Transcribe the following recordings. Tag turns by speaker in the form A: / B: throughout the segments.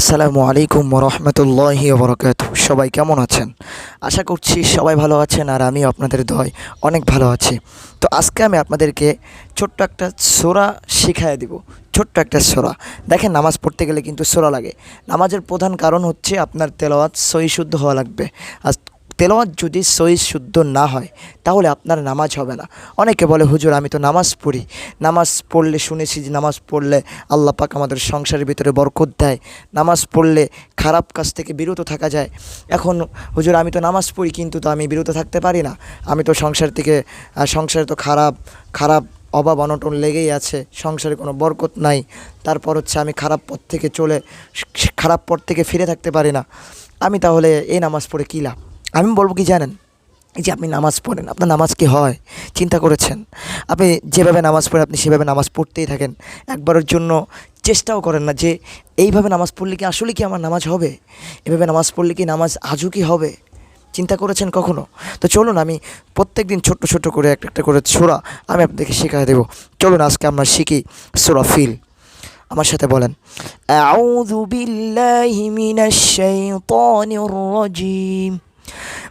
A: আসসালামু আলাইকুম রহমতুল্লাহি বরকাত সবাই কেমন আছেন? আশা করছি সবাই ভালো আছেন আর আমিও আপনাদের দয় অনেক ভালো আছি। তো আজকে আমি আপনাদেরকে ছোট্ট একটা সোরা শিখাই দিব। ছোট্ট একটা সোরা। দেখেন, নামাজ পড়তে গেলে কিন্তু সোরা লাগে। নামাজের প্রধান কারণ হচ্ছে আপনার তেলাওয়াত সহি শুদ্ধ হওয়া লাগবে। আর তেলাওয়াত যদি সহি শুদ্ধ না হয়, তাহলে আপনার নামাজ হবে না। অনেকে বলে, হুজুর, আমি তো নামাজ পড়ি। নামাজ পড়লে শুনেছি যে নামাজ পড়লে আল্লাহ পাক আমাদের সংসারের ভিতরে বরকত দেয়। নামাজ পড়লে খারাপ কাজ থেকে বিরত থাকা যায়। এখন, হুজুর, আমি তো নামাজ পড়ি, কিন্তু তো আমি বিরত থাকতে পারি না। আমি তো সংসার থেকে সংসারে তো খারাপ খারাপ অভাব অনটন লেগেই আছে, সংসারে কোনো বরকত নাই। তারপর হচ্ছে আমি খারাপ পথ থেকে চলে, খারাপ পথ থেকে ফিরে থাকতে পারি না। আমি তাহলে এই নামাজ পড়ে কী লাভ? আমি বলব কি জানেন? যে আপনি নামাজ পড়েন, আপনার নামাজ কি হয়? চিন্তা করেছেন? আপনি যেভাবে নামাজ পড়েন আপনি সেভাবে নামাজ পড়তেই থাকেন। একবারের জন্য চেষ্টাও করেন না যে, এইভাবে নামাজ পড়লে কি আসলে কি আমার নামাজ হবে? এভাবে নামাজ পড়লে কি নামাজ আজও কি হবে? চিন্তা করেছেন কখনো? তো চলুন আমি প্রত্যেক দিন ছোট্ট ছোট্ট করে একটা একটা করে ছোড়া আমি আপনাদেরকে শেখায় দেবো। চলুন আজকে আমরা শিখি সোরা ফিল। আমার সাথে বলেন, আউযু বিল্লাহি মিনাশ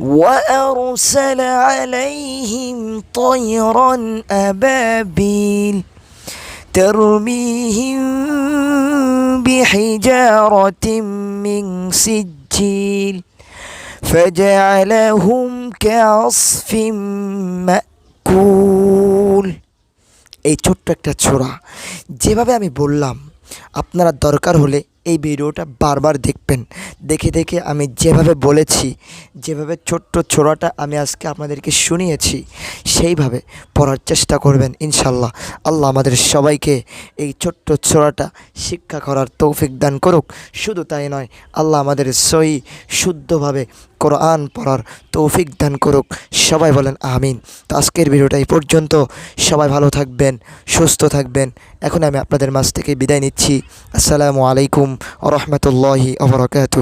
A: وأرسل عليهم طيرا أبابيل ترميهم بحجارة من سجيل فجعلهم كعصف مأكول এই ছোট্ট একটা ছোড়া যেভাবে আমি বললাম আপনারা দরকার হলে এই ভিডিওটা বারবার দেখবেন। দেখে দেখে আমি যেভাবে বলেছি, যেভাবে ছোট্ট ছোড়াটা আমি আজকে আপনাদেরকে শুনিয়েছি, সেইভাবে পড়ার চেষ্টা করবেন ইনশাল্লাহ। আল্লাহ আমাদের সবাইকে এই ছোট্ট ছোড়াটা শিক্ষা করার তৌফিক দান করুক। শুধু তাই নয়, আল্লাহ আমাদের সই শুদ্ধভাবে কোরআন পড়ার তৌফিক দান করুক। সবাই বলেন আমিন। তো আজকের ভিডিওটা এই পর্যন্ত। সবাই ভালো থাকবেন, সুস্থ থাকবেন। এখন আমি আপনাদের মাছ থেকে বিদায় নিচ্ছি। আসসালামু আলাইকুম রহমতুল্লাহি আবরকাতু